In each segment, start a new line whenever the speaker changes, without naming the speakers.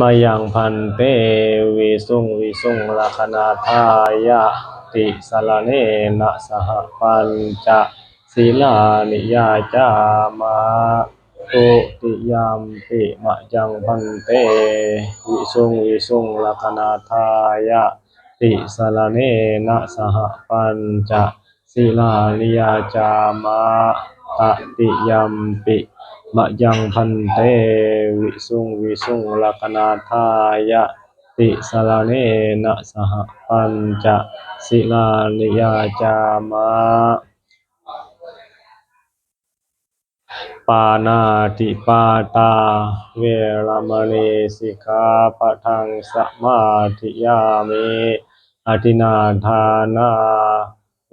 มายังพันเตวิสุงวิสุงลัคนาทายะติสาเนนะสหปัญจศีลานิยาจามาตุติยามปิมะยังพันเตวิสุงวิสุงลัคนาทายะติสาเนนะสหปัญจศีลานิยาจามาตติยามปิ มะยังพันเตวิสุงวิสุงลัคนาทายะติสลาเนนะสหปัญจศิลานิยาจามะปานาติปาตา เวรมณีสิกขาปะทังสมาธิยามิอธินาทานา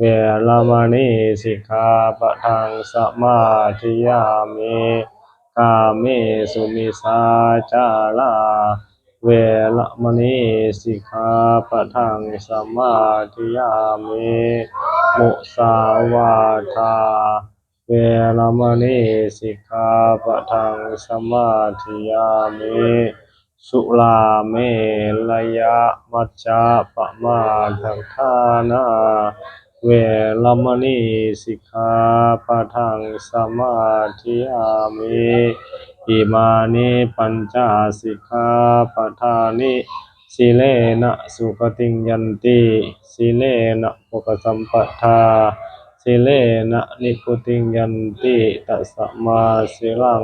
เวรมณีสิกขาปะทังสมาธิยามิกาเมสุมิสาจาราเวรมณีสิกขาปะทังสมาธิยามิมุสาวาทา เวรมณีสิกขาปะทังสมาธิยามิสุราเมรยะมัจจาปมาทัฏฐานา เวรมณีสิกขาปะทังสมาธิยามิอิมานิปัญจสิกขาปะทานิสิเลนะสุขติงยันติสิเลนะภกสัมปทาสิเลนะนิพุติงยันติตัสสะมาสิลัง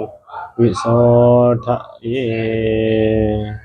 วิโสทะเย